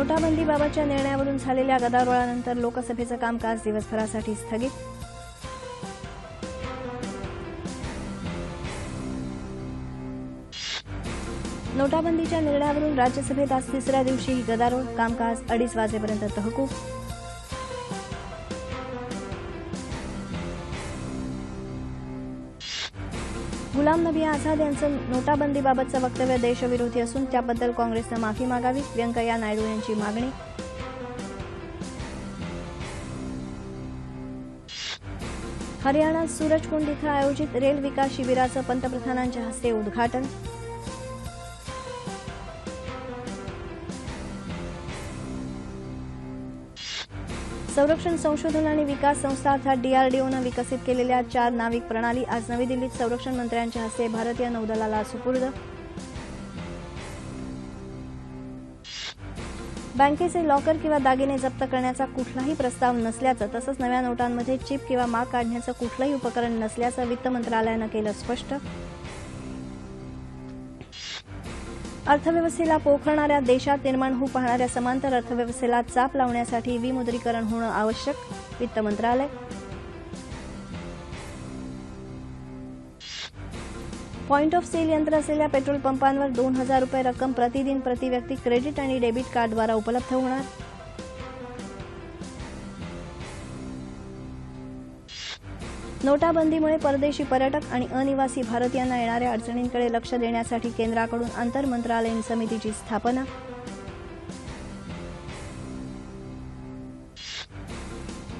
नोटाबंदीबाबतच्या निर्णयावरून झालेल्या गदारोळानंतर लोकसभेचं कामकाज दिवसभरासाठी स्थगित. नोटाबंदीच्या निर्णयावरून राज्यसभेत आज तिसऱ्या दिवशीही गदारोळ कामकाज अडीच वाजेपर्यंत तहकूब. गुलाम नबी आझाद यांचं नोटाबंदीबाबतचं वक्तव्य देशविरोधी असून त्याबद्दल काँग्रेसनं माफी मागावी. व्यंकय्या नायडू यांची मागणी. हरियाणात सूरजकुंड इथं आयोजित रेल विकास शिबिराचं पंतप्रधानांच्या हस्ते उद्घाटन. संरक्षण संशोधन आणि विकास संस्था अर्थात डीआरडीओनं विकसित केलेल्या चार नाविक प्रणाली आज नवी दिल्लीत संरक्षण मंत्र्यांच्या हस्ते भारतीय नौदलाला सुपूर्द. बँकेचे लॉकर किंवा दागिने जप्त करण्याचा कुठलाही प्रस्ताव नसल्याचं तसंच नव्या नोटांमध्ये चिप किंवा माग काढण्याचं कुठलंही उपकरण नसल्याचं वित्त मंत्रालयानं केलं स्पष्ट. अर्थव्यवस्थेला पोखरणाऱ्या देशात निर्माण होऊ पाहणाऱ्या समांतर अर्थव्यवस्थेला चाप लावण्यासाठी विमुद्रीकरण होणं आवश्यक वित्त मंत्रालय. पॉइंट ऑफ सेल यंत्र असलेल्या पेट्रोल पंपांवर दोन हजार रुपये रक्कम प्रतिदिन प्रतिव्यक्ती क्रेडिट आणि डेबिट कार्डद्वारा उपलब्ध होणार. नोटाबंदीमुळे परदेशी पर्यटक आणि अनिवासी भारतीयांना येणाऱ्या अडचणींकडे लक्ष देण्यासाठी केंद्राकडून आंतरमंत्रालयीन समितीची स्थापना.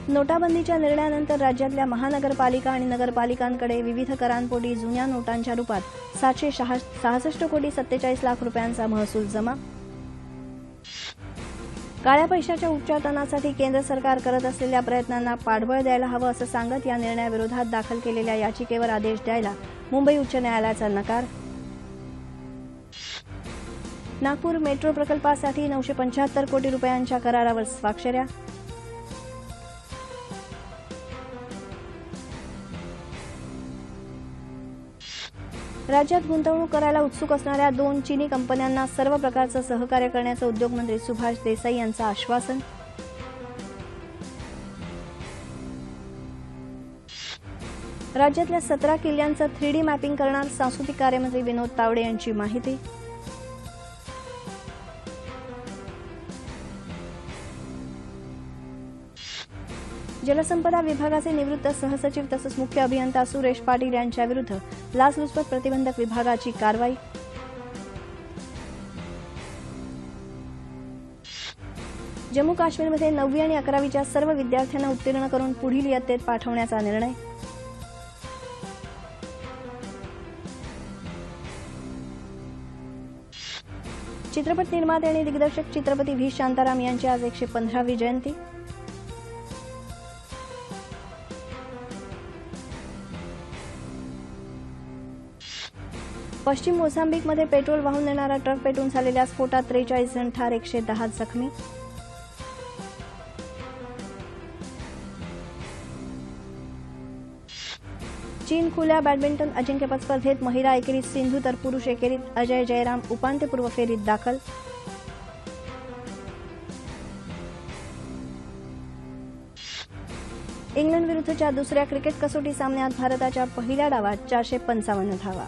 नोटाबंदीच्या निर्णयानंतर राज्यातल्या महानगरपालिका आणि नगरपालिकांकडे विविध करांपोटी जुन्या नोटांच्या रूपात सातशे सहासष्ट कोटी सत्तेचाळीस लाख रुपयांचा महसूल जमा. काळ्या पैशाच्या उच्चाटनासाठी केंद्र सरकार करत असलेल्या प्रयत्नांना पाठबळ द्यायला हवं असं सांगत या निर्णयाविरोधात दाखल केलेल्या याचिकेवर आदेश द्यायला मुंबई उच्च न्यायालयाचा नकार. नागपूर मेट्रो प्रकल्पासाठी नऊशे पंच्याहत्तर कोटी रुपयांच्या करारावर स्वाक्षऱ्या. राज्यात गुंतवणूक करायला उत्सुक असणाऱ्या दोन चीनी कंपन्यांना सर्व प्रकारचं सहकार्य करण्याचं उद्योगमंत्री सुभाष देसाई यांचं आश्वासन. राज्यातल्या सतरा किल्ल्यांचं थ्री डी मॅपिंग करणार सांस्कृतिक कार्यमंत्री विनोद तावडे यांची माहिती. जलसंपदा विभागाचे निवृत्त सहसचिव तसंच मुख्य अभियंता सुरेश पाटील यांच्याविरुद्ध लाचलुचपत प्रतिबंधक विभागाची कारवाई. जम्मू काश्मीरमध्ये नववी आणि अकरावीच्या सर्व विद्यार्थ्यांना उत्तीर्ण करून पुढील इयत्तेत पाठवण्याचा निर्णय. चित्रपट निर्माते आणि दिग्दर्शक चित्रपती व्ही शांताराम यांची आज एकशे पंधरावी जयंती. पश्चिम मोझांबिकमध्ये पेट्रोल वाहून नेणारा ट्रक पेटून झालेल्या स्फोटात त्रेचाळीस जण ठार एकशे दहा जखमी. चीन खुल्या बॅडमिंटन अजिंक्यपद स्पर्धेत महिला एकेरीत सिंधू तर पुरुष एकेरीत अजय जयराम उपांत्यपूर्व फेरीत दाखल. इंग्लंड विरुद्धच्या दुसऱ्या क्रिकेट कसोटी सामन्यात भारताच्या पहिल्या डावात चारशे पंचावन्न धावा.